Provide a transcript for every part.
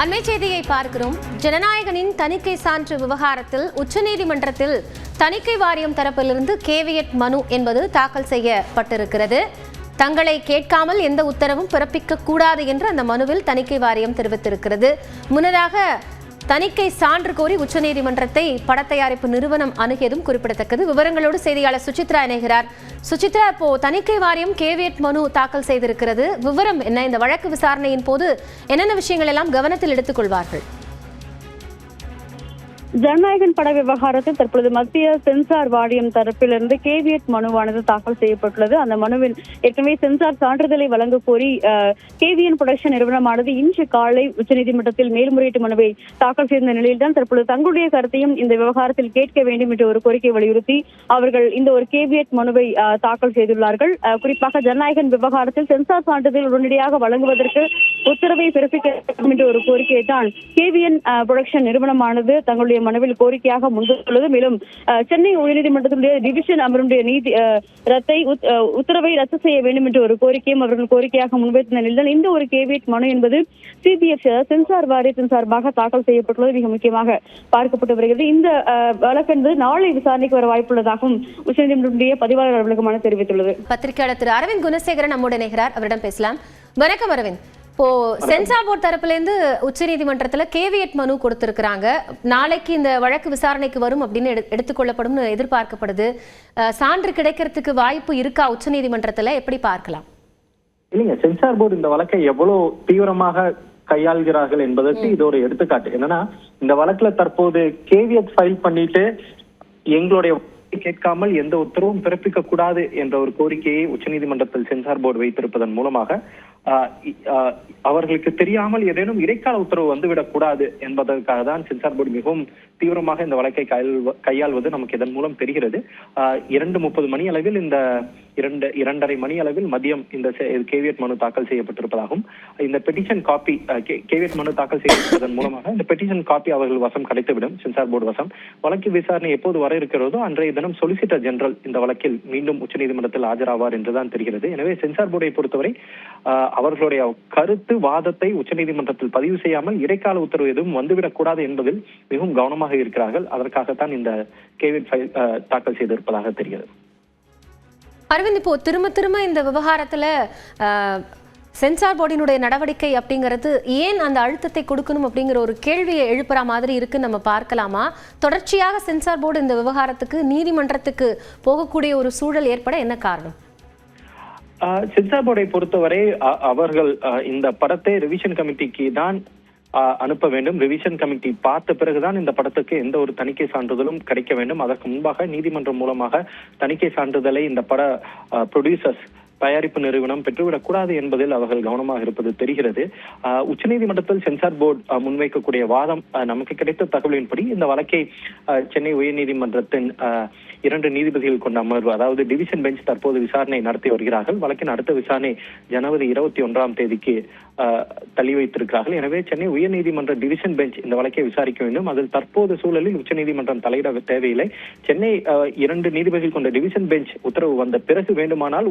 அண்மை செய்தியை பார்க்கிறோம். ஜனநாயகனின் தணிக்கை சான்று விவகாரத்தில் உச்சநீதிமன்றத்தில் தணிக்கை வாரியம் தரப்பிலிருந்து கேவியட் மனு என்பது தாக்கல் செய்யப்பட்டிருக்கிறது. தங்களை கேட்காமல் எந்த உத்தரவும் பிறப்பிக்க கூடாது என்று அந்த மனுவில் தணிக்கை வாரியம் தெரிவித்திருக்கிறது. முன்னதாக தணிக்கை சான்று கோரி உச்சநீதிமன்றத்தை படத்தயாரிப்பு நிறுவனம் அணுகியதும் குறிப்பிடத்தக்கது. விவரங்களோடு செய்தியாளர் சுசித்ரா இணைகிறார். சுசித்ரா இப்போ தணிக்கை வாரியம் கேவியட் மனு தாக்கல் செய்திருக்கிறது. விவரம் என்ன? இந்த வழக்கு விசாரணையின் போது என்னென்ன விஷயங்கள் எல்லாம் கவனத்தில் எடுத்துக்கொள்வார்கள்? கொள்வார்கள் ஜனநாயகன் பட விவகாரத்தில் தற்பொழுது மத்திய சென்சார் வாரியம் தரப்பிலிருந்து கேவியட் மனுவானது தாக்கல் செய்யப்பட்டுள்ளது. அந்த மனுவில் ஏற்கனவே சென்சார் சான்றிதழை வழங்க கோரி கேவிஎன் புரொடக்ஷன் நிறுவனமானது இன்று காலை உச்சநீதிமன்றத்தில் மேல்முறையீட்டு மனுவை தாக்கல் செய்த நிலையில்தான் தற்பொழுது தங்களுடைய கருத்தையும் இந்த விவகாரத்தில் கேட்க வேண்டும் என்ற ஒரு கோரிக்கை வலியுறுத்தி அவர்கள் இந்த ஒரு கேவியட் மனுவை தாக்கல் செய்துள்ளார்கள். குறிப்பாக ஜனநாயகன் விவகாரத்தில் சென்சார் சான்றிதழ் உடனடியாக வழங்குவதற்கு உத்தரவை பிறப்பிக்க வேண்டும் என்ற ஒரு கோரிக்கையை தான் கேவிஎன் புரொடக்ஷன் நிறுவனமானது தங்களுடைய மனுவில் கோரிக்கையாக முன்வைத்துள்ளது மேலும் சென்னை உயர்நீதிமன்றத்தினுடைய டிவிஷன் அமருடைய நீதி ரத்தை உத்தரவை ரத்து செய்ய வேண்டும் என்ற ஒரு கோரிக்கையும் அவர்கள் கோரிக்கையாக முன்வைத்த நிலையில் இந்த ஒரு கேவியட் மனு என்பது சிபிஎஃப் சென்சார் வாரியத்தின் சார்பாக தாக்கல் செய்யப்பட்டுள்ளது. மிக முக்கியமாக பார்க்கப்பட்டு வருகிறது. இந்த வழக்கு என்பது நாளை விசாரணைக்கு வர வாய்ப்புள்ளதாகவும் உச்சநீதிமன்றத்துடைய பதிவாளர் அலுவலகமான தெரிவித்துள்ளது. பத்திரிகையாளர் திரு அரவிந்த் குணசேகரன் நம்முடன் இணைகிறார். அவரிடம் பேசலாம். வணக்கம் அரவிந்த். இப்போ சென்சார் போர்ட் தரப்புல இருந்து உச்சநீதிமன்றத்துல கேவியட் மனு கொடுத்திருக்கிறாங்க. நாளைக்கு இந்த வழக்கு விசாரணைக்கு வரும் அப்படின்னு எடு- எடுத்துக்கொள்ளப்படும்னு எதிர்பார்க்கப்படுது. சான்று கிடைக்கிறதுக்கு வாய்ப்பு இருக்கா உச்சநீதிமன்றத்துல? எப்படி பார்க்கலாம்? இல்லைங்க சென்சார் போர்டு இந்த வழக்கை எவ்வளவு தீவிரமாக கையாள்கிறார்கள் என்பதற்கு இது ஒரு எடுத்துக்காட்டு. என்னன்னா இந்த வழக்குல தற்போது கேவியட் ஃபைல் பண்ணிட்டு எங்களுடைய கேட்காமல் எந்த உத்தரவும் பிறப்பிக்க கூடாது என்ற ஒரு கோரிக்கையை உச்சநீதிமன்றத்தில் சென்சார் போர்டு வைத்திருப்பதன் மூலமாக அவர்களுக்கு தெரியாமல் ஏதேனும் இடைக்கால உத்தரவு வந்துவிடக்கூடாது என்பதற்காக தான் சென்சார் போர்டு மிகவும் தீவிரமாக இந்த வழக்கை கையாள்வது நமக்கு இதன் மூலம் தெரிகிறது. ஆஹ் இரண்டு முப்பது மணி அளவில் இந்த இரண்டு இரண்டரை மணி அளவில் மதியம் இந்த கேவியட் மனு தாக்கல் செய்யப்பட்டிருப்பதாகவும் இந்த பெட்டிஷன் காப்பி கேவியட் மனு தாக்கல் செய்யப்பட்டதன் மூலமாக இந்த பெட்டிஷன் காப்பி அவர்கள் வசம் கிடைத்துவிடும் சென்சார் போர்டு வசம். வழக்கு விசாரணை எப்போது வர இருக்கிறதோ அன்றைய தினம் சொலிசிட்டர் ஜெனரல் இந்த வழக்கில் மீண்டும் உச்சநீதிமன்றத்தில் ஆஜராவார் என்றுதான் தெரிகிறது. எனவே சென்சார் போர்டை பொறுத்தவரை அவர்களுடைய கருத்து வாதத்தை உச்சநீதிமன்றத்தில் பதிவு செய்யாமல் இடைக்கால உத்தரவு எதுவும் வந்துவிடக்கூடாது என்பதில் மிகவும் கவனமாக இருக்கிறார்கள். அதற்காகத்தான் இந்த கேவிட் ஃபைல் தாக்கல் செய்திருப்பதாக தெரிகிறது. அரவிந்த் இப்போ திரும்ப திரும்ப இந்த விவகாரத்துல சென்சார் போர்டினுடைய நடவடிக்கை அப்படிங்கிறது ஏன் அந்த அழுத்தத்தை கொடுக்கணும் அப்படிங்கிற ஒரு கேள்வியை எழுப்புற மாதிரி இருக்குன்னு நம்ம பார்க்கலாமா? தொடர்ச்சியாக சென்சார் போர்டு இந்த விவகாரத்துக்கு நீதிமன்றத்துக்கு போகக்கூடிய ஒரு சூழல் ஏற்பட என்ன காரணம்? சென்சார் போர்டை பொறுத்தவரை அவர்கள் இந்த படத்தை ரிவிஷன் கமிட்டிக்கு தான் அனுப்ப வேண்டும். ரிவிஷன் கமிட்டி பார்த்த பிறகுதான் இந்த படத்துக்கு எந்த ஒரு தணிக்கை சான்றிதழும் கிடைக்க வேண்டும். அதற்கு முன்பாக நீதிமன்றம் மூலமாக தணிக்கை சான்றிதழை இந்த பட ப்ரொடியூசர்ஸ் தயாரிப்பு நிறுவனம் பெற்றுவிடக்கூடாது என்பதில் அவர்கள் கவனமாக இருப்பது தெரிகிறது. உச்சநீதிமன்றத்தில் சென்சார் போர்டு முன்வைக்கக்கூடிய வாதம் நமக்கு கிடைத்த தகவலின்படி இந்த வழக்கை சென்னை உயர்நீதிமன்றத்தின் இரண்டு நீதிபதிகள் கொண்ட அமர்வு அதாவது டிவிஷன் பெஞ்ச் தற்போது விசாரணை நடத்தி வருகிறார்கள். வழக்கின் அடுத்த விசாரணை ஜனவரி இருபத்தி ஒன்றாம் தேதிக்கு தள்ளி வைத்திருக்கிறார்கள். எனவே சென்னை உயர்நீதிமன்ற டிவிஷன் பெஞ்ச் இந்த வழக்கை விசாரிக்க வேண்டும். அதில் தற்போது சூழலில் உச்சநீதிமன்றம் தலையிட தேவையில்லை. சென்னை ஆஹ், இரண்டு நீதிபதிகள் கொண்ட டிவிஷன் பெஞ்ச் உத்தரவு வந்த பிறகு வேண்டுமானால்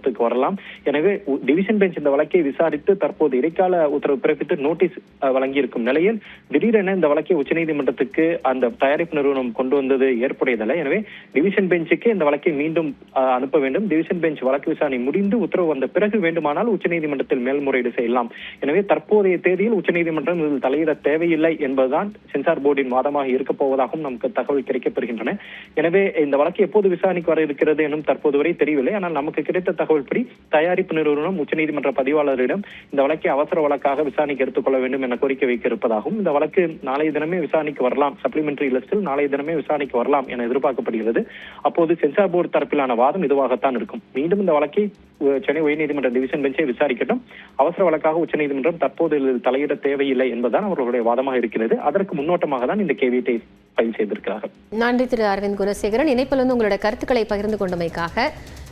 உச்சநீதிமன்றத்துக்கு வரலாம். எனவே டிவிஷன் பெஞ்ச் இந்த வழக்கை விசாரித்து தற்போது இடைக்கால உத்தரவு பிறப்பித்து நோட்டீஸ் வழங்கியிருக்கும் நிலையில் திடீரென இந்த வழக்கை உச்சநீதிமன்றத்துக்கு அந்த தயாரிப்பு நிறுவனம் கொண்டு வந்தது ஏற்புடையதல்ல. எனவே டிவிஷன் பெஞ்சுக்கு இந்த வழக்கை மீண்டும் அனுப்ப வேண்டும். டிவிஷன் பெஞ்ச் வழக்கு விசாரணை முடிந்து உத்தரவு வந்த பிறகு வேண்டுமானால் உச்சநீதிமன்றத்தில் மேல்முறையீடு செய்யலாம். எனவே தற்போதைய தேதியில் உச்சநீதிமன்றம் இதில் தலையிட தேவையில்லை என்பதுதான் சென்சார் போர்டின் வாதமாக இருக்கப் போவதாகவும் நமக்கு தகவல் கிடைக்கப்பெறுகின்றன எனவே இந்த வழக்கு எப்போது விசாரணைக்கு வர இருக்கிறது எனும் தற்போது வரை தெரியவில்லை. ஆனால் நமக்கு கிடைத்த தகவல் தகவல்படி தயாரிப்பு நிறுவனம் உச்சநீதிமன்ற பதிவாளரிடம் இந்த வழக்கை அவசர வழக்காக விசாரணைக்கு எடுத்துக்கொள்ள வேண்டும் என கோரிக்கை வைக்க இருப்பதாகவும் இந்த வழக்கு நாளைய தினமே விசாரணைக்கு வரலாம். சப்ளிமெண்டரி லிஸ்டில் நாளைய தினமே விசாரணைக்கு வரலாம் என எதிர்பார்க்கப்படுகிறது. அப்போது சென்சார் போர்டு தரப்பிலான வாதம் இதுவாகத்தான் இருக்கும். மீண்டும் இந்த வழக்கை சென்னை உயர்நீதிமன்ற டிவிஷன் பெஞ்சை விசாரிக்கட்டும். அவசர வழக்காக உச்சநீதிமன்றம் தற்போது தலையிட தேவையில்லை என்பதுதான் அவர்களுடைய வாதமாக இருக்கிறது. அதற்கு முன்னோட்டமாக தான் இந்த கேவியத்தை பதிவு செய்திருக்கிறார்கள். நன்றி திரு அரவிந்த் குணசேகரன். இணைப்பில் வந்து உங்களோட கருத்துக்களை பகிர்ந்து கொண்டமைக்காக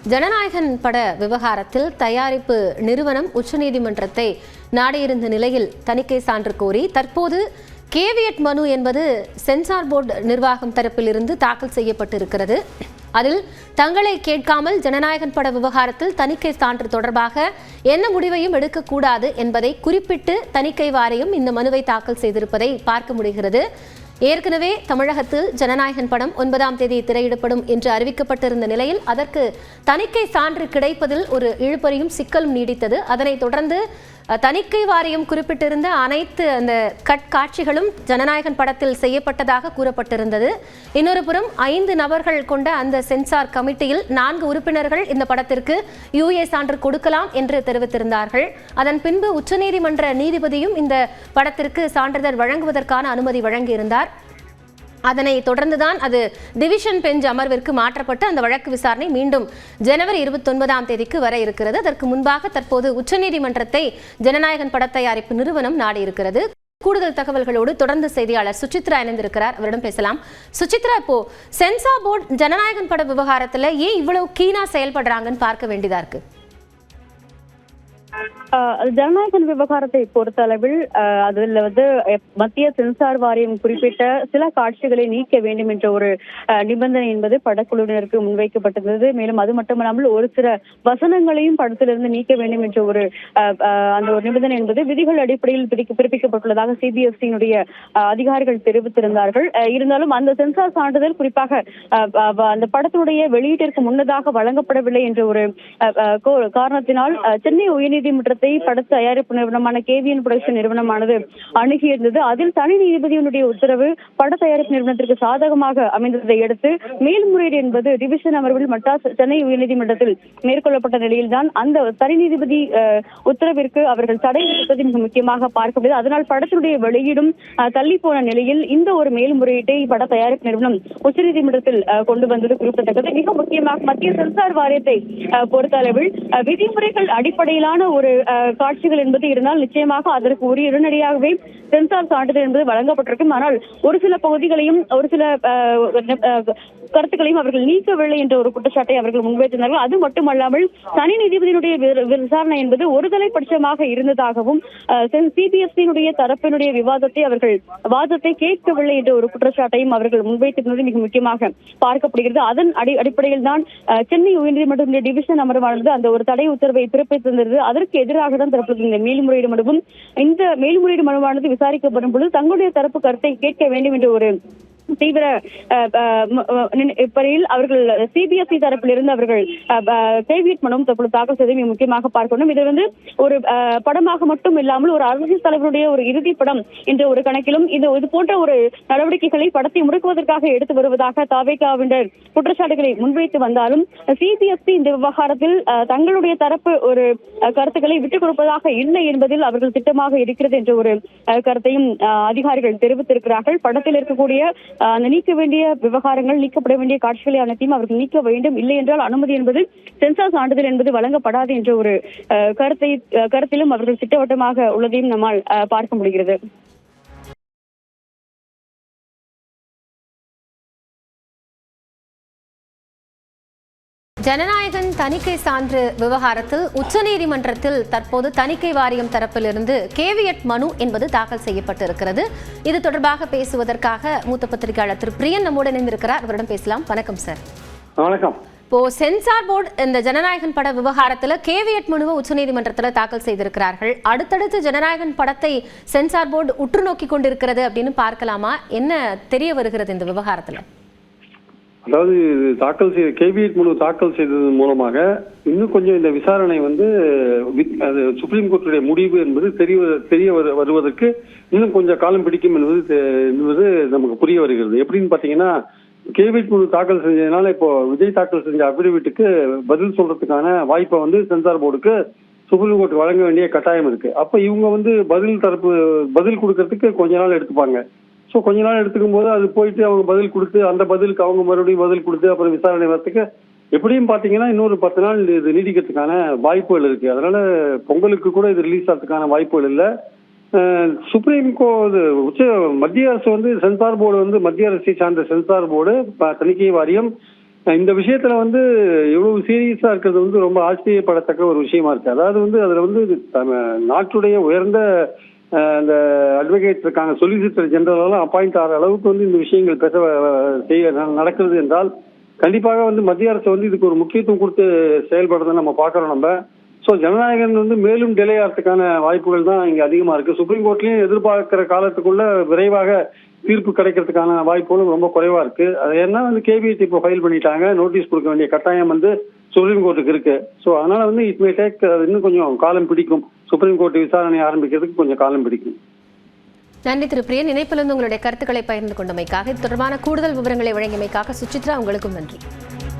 ஜனநாயகன் பட விவகாரத்தில் தயாரிப்பு நிறுவனம் உச்சநீதிமன்றத்தை நாடியிருந்த நிலையில் தணிக்கை சான்று கோரி தற்போது கேவியட் மனு என்பது சென்சார் போர்டு நிர்வாகம் தரப்பிலிருந்து தாக்கல் செய்யப்பட்டிருக்கிறது. அதில் தங்களை கேட்காமல் ஜனநாயகன் பட விவகாரத்தில் தணிக்கை சான்று தொடர்பாக என்ன முடிவையும் எடுக்கக்கூடாது என்பதை குறிப்பிட்டு தணிக்கை வாரியம் இந்த மனுவை தாக்கல் செய்திருப்பதை பார்க்க முடிகிறது. ஏற்கனவே தமிழகத்தில் ஜனநாயகன் படம் ஒன்பதாம் தேதி திரையிடப்படும் என்று அறிவிக்கப்பட்டிருந்த நிலையில் அதற்கு தணிக்கை சான்று கிடைப்பதில் ஒரு இழுபறியும் சிக்கலும் நீடித்தது. அதனைத் தொடர்ந்து தணிக்கை வாரியம் குறிப்பிட்டிருந்த அனைத்து அந்த கட் காட்சிகளும் ஜனநாயகன் படத்தில் செய்யப்பட்டதாக கூறப்பட்டிருந்தது. இன்னொரு புறம் ஐந்து நபர்கள் கொண்ட அந்த சென்சார் கமிட்டியில் நான்கு உறுப்பினர்கள் இந்த படத்திற்கு யுஏ சான்று கொடுக்கலாம் என்று தெரிவித்திருந்தார்கள். அதன் பின்பு உச்சநீதிமன்ற நீதிபதியும் இந்த படத்திற்கு சான்றிதழ் வழங்குவதற்கான அனுமதி வழங்கியிருந்தார். அதனை தொடர்ந்துதான் அது டிவிஷன் பெஞ்ச் அமர்விற்கு மாற்றப்பட்டு அந்த வழக்கு விசாரணை மீண்டும் ஜனவரி இருபத்தொன்பதாம் தேதிக்கு வர இருக்கிறது. அதற்கு முன்பாக தற்போது உச்சநீதிமன்றத்தை ஜனநாயகன் பட தயாரிப்பு நிறுவனம் நாடியிருக்கிறது. கூடுதல் தகவல்களோடு தொடர்ந்து செய்தியாளர் சுசித்ரா இணைந்திருக்கிறார். அவரிடம் பேசலாம். சுசித்ரா இப்போ சென்சார் போர்டு ஜனநாயகன் பட விவகாரத்துல ஏன் இவ்வளவு கீனா செயல்படுறாங்கன்னு பார்க்க வேண்டியதா இருக்கு? ஜனநாயக ஜனநாயகன் விவகாரத்தை பொறுத்த அளவில் வந்து மத்திய சென்சார் வாரியம் குறிப்பிட்ட சில காட்சிகளை நீக்க வேண்டும் என்ற ஒரு நிபந்தனை என்பது படக்குழுவினருக்கு முன்வைக்கப்பட்டிருந்தது. மேலும் அது மட்டுமல்லாமல் ஒரு சில வசனங்களையும் படத்திலிருந்து நீக்க வேண்டும் என்ற ஒரு அந்த ஒரு நிபந்தனை என்பது விதிகள் அடிப்படையில் பிறப்பிக்கப்பட்டுள்ளதாக சிபிஎஸ்சியினுடைய அதிகாரிகள் தெரிவித்திருந்தார்கள். இருந்தாலும் அந்த சென்சார் சான்றிதழ் குறிப்பாக அந்த படத்தினுடைய வெளியீட்டிற்கு முன்னதாக வழங்கப்படவில்லை என்ற ஒரு கோ- காரணத்தினால் சென்னை உயர்நீதிமன்றத்தில் உயர்நீதிமன்றத்தை பட தயாரிப்பு நிறுவனமான கேவிஎன் புரொடக்ஷன் நிறுவனமானது அணுகியிருந்தது. அதில் தனி நீதிபதியினுடைய உத்தரவு பட தயாரிப்பு நிறுவனத்திற்கு சாதகமாக அமைந்ததை அடுத்து மேல்முறையீடு என்பது டிவிஷன் அமர்வில் மட்டாஸ் சென்னை உயர்நீதிமன்றத்தில் மேற்கொள்ளப்பட்ட நிலையில்தான் அந்த தனி நீதிபதி உத்தரவிற்கு அவர்கள் தடை விதிப்பது மிக முக்கியமாக பார்க்கப்படுது அதனால் படத்தினுடைய வெளியீடும் தள்ளி போன நிலையில் இந்த ஒரு மேல்முறையீட்டை பட தயாரிப்பு நிறுவனம் உச்சநீதிமன்றத்தில் கொண்டு வந்தது குறிப்பிடத்தக்கது. மிக முக்கியமாக மத்திய சென்சார் வாரியத்தை பொறுத்த அளவில் விதிமுறைகள் அடிப்படையிலான ஒரு காட்சிகள் என்பது இருந்தால் நிச்சயமாக அதற்கு உரிய உடனடியாகவே சென்சார் சான்றிதழ் என்பது வழங்கப்பட்டிருக்கும். ஆனால் ஒரு சில பகுதிகளையும் ஒரு சில கருத்துக்களையும் அவர்கள் நீக்கவில்லை என்ற ஒரு குற்றச்சாட்டை அவர்கள் முன்வைத்திருந்தார்கள். அது மட்டுமல்லாமல் தனி நீதிபதியினுடைய விசாரணை என்பது ஒருதலை பட்சமாக இருந்ததாகவும் சிபிஎஸ்சியினுடைய தரப்பினுடைய விவாதத்தை அவர்கள் வாதத்தை கேட்கவில்லை என்ற ஒரு குற்றச்சாட்டையும் அவர்கள் முன்வைத்திருந்தது மிக முக்கியமாக பார்க்கப்படுகிறது. அதன் அடி அடிப்படையில் தான் சென்னை உயர்நீதிமன்றத்தினுடைய டிவிஷன் அமர்வானது அந்த ஒரு தடை உத்தரவை பிறப்பித்திருந்தது. அதற்கு எதிராக தான் தற்போது இந்த மேல்முறையீடு மனுவும் இந்த மேல்முறையீடு மனுவானது விசாரிக்கப்படும் பொழுது தங்களுடைய தரப்பு கருத்தை கேட்க வேண்டும் என்ற ஒரு தீவிர அஹ், அவர்கள் சிபிஎஸ்இ தரப்பில் இருந்து அவர்கள் கேவியட் மனம் தற்போது தாக்கல் செய்ததை முக்கியமாக பார்க்கணும். இது வந்து ஒரு படமாக மட்டும் இல்லாமல் ஒரு அரசியல் தலைவருடைய ஒரு இறுதி படம் என்ற ஒரு கணக்கிலும் இது இது போன்ற ஒரு நடவடிக்கைகளை படத்தை முடக்குவதற்காக எடுத்து வருவதாக தாவேகாவினர் குற்றச்சாட்டுகளை முன்வைத்து வந்தாலும் சிபிஎஸ்இ இந்த விவகாரத்தில் தங்களுடைய தரப்பு ஒரு கருத்துக்களை விட்டுக் கொடுப்பதாக இல்லை என்பதில் அவர்கள் திட்டமாக இருக்கிறது என்ற ஒரு கருத்தையும் அதிகாரிகள் தெரிவித்திருக்கிறார்கள். படத்தில் இருக்கக்கூடிய அந்த நீக்க வேண்டிய விவகாரங்கள் நீக்கப்பட வேண்டிய காட்சிகளை அனைத்தையும் அவர்கள் நீக்க வேண்டும். இல்லை என்றால் அனுமதி என்பது சென்சார் சான்றிதழ் என்பது வழங்கப்படாது என்ற ஒரு அஹ், கருத்தை அஹ், கருத்திலும் அவர்கள் திட்டவட்டமாக உள்ளதையும் நம்மால் பார்க்க முடிகிறது. ஜனநாயகன் தணிக்கை சான்று விவகாரத்தில் உச்சநீதிமன்றத்தில் தற்போது தணிக்கை வாரியம் தரப்பிலிருந்து கேவியட் மனு என்பது தாக்கல் செய்யப்பட்டிருக்கிறது. இது தொடர்பாக பேசுவதற்காக மூத்த பத்திரிகையாளர் திரு பிரியன் நம்முடன் இணைந்திருக்கிறார். அவரிடம் பேசலாம். வணக்கம் சார். வணக்கம். இப்போ சென்சார் போர்டு இந்த ஜனநாயகன் பட விவகாரத்துல கேவியட் மனுவை உச்சநீதிமன்றத்துல தாக்கல் செய்திருக்கிறார்கள். அடுத்தடுத்து ஜனநாயகன் படத்தை சென்சார் போர்டு உற்று நோக்கி கொண்டிருக்கிறது அப்படின்னு பார்க்கலாமா? என்ன தெரிய வருகிறது இந்த விவகாரத்துல? அதாவது இது தாக்கல் செய்த கேபிஎட் மனு தாக்கல் செய்தது மூலமாக இன்னும் கொஞ்சம் இந்த விசாரணை வந்து அது சுப்ரீம் கோர்ட்டுடைய முடிவு என்பது தெரிய தெரிய வரு- வருவதற்கு இன்னும் கொஞ்சம் காலம் பிடிக்கும் என்பது தெ- என்பது நமக்கு புரிய வருகிறது. எப்படின்னு பார்த்தீங்கன்னா கேபிஎட் மனு தாக்கல் செஞ்சதுனால இப்போ விஜய் தாக்கல் செஞ்ச அபிடவிட்டுக்கு பதில் சொல்றதுக்கான வாய்ப்பை வந்து சென்சார் போர்டுக்கு சுப்ரீம் கோர்ட் வழங்க வேண்டிய கட்டாயம் இருக்கு. அப்ப இவங்க வந்து பதில் தரப்பு பதில் கொடுக்கறதுக்கு கொஞ்ச நாள் எடுத்துப்பாங்க. ஸோ கொஞ்ச நாள் எடுத்துக்கும் போது அது போயிட்டு அவங்க பதில் கொடுத்து அந்த பதிலுக்கு அவங்க மறுபடியும் பதில் கொடுத்து அப்புறம் விசாரணை வரத்துக்கு எப்படியும் பார்த்தீங்கன்னா இன்னொரு பத்து நாள் இது நீடிக்கிறதுக்கான வாய்ப்புகள் இருக்கு. அதனால பொங்கலுக்கு கூட இது ரிலீஸ் ஆகிறதுக்கான வாய்ப்புகள் இல்லை. சுப்ரீம் கோர்ட் உச்ச மத்திய அரசு வந்து சென்சார் போர்டு வந்து மத்திய அரசை சார்ந்த சென்சார் போர்டு தணிக்கை வாரியம். இந்த விஷயத்துல வந்து இவ்வளவு சீரியஸா இருக்கிறது வந்து ரொம்ப ஆச்சரியப்படத்தக்க ஒரு விஷயமா இருக்கு. அதாவது வந்து அதுல வந்து நாட்டுடைய உயர்ந்த அந்த அட்வொகேட் இருக்காங்க சொலிசிட்டர் ஜெனரல் அப்பாயிண்ட் ஆகிற அளவுக்கு வந்து இந்த விஷயங்கள் பேச செய்ய நடக்கிறது என்றால் கண்டிப்பாக வந்து மத்திய அரசு வந்து இதுக்கு ஒரு முக்கியத்துவம் கொடுத்து செயல்படுறதை நம்ம பார்க்குறோம் நம்ம. ஸோ ஜனநாயகன் வந்து மேலும் டிலே ஆகிறதுக்கான வாய்ப்புகள் தான் இங்கே அதிகமாக இருக்குது சுப்ரீம் கோர்ட்லேயும் எதிர்பார்க்கிற காலத்துக்குள்ள விரைவாக தீர்ப்பு கிடைக்கிறதுக்கான வாய்ப்புகளும் ரொம்ப குறைவாக இருக்குது அது என்ன வந்து கேபிஐடி இப்போ ஃபைல் பண்ணிட்டாங்க நோட்டீஸ் கொடுக்க வேண்டிய கட்டாயம் வந்து சுப்ரீம் கோர்ட்டுக்கு இருக்கு. ஸோ அதனால வந்து இட் மே டேக் இன்னும் கொஞ்சம் காலம் பிடிக்கும். சுப்ரீம் கோர்ட் விசாரணை ஆரம்பிக்கிறதுக்கு கொஞ்சம் காலம் பிடிக்கும். நன்றி திரு பிரியன். இணைப்பிலிருந்து உங்களுடைய கருத்துக்களை பகிர்ந்து கொண்டமைக்காக இது தொடர்பான கூடுதல் விவரங்களை வழங்கியமைக்காக சுசித்ரா உங்களுக்கும் நன்றி.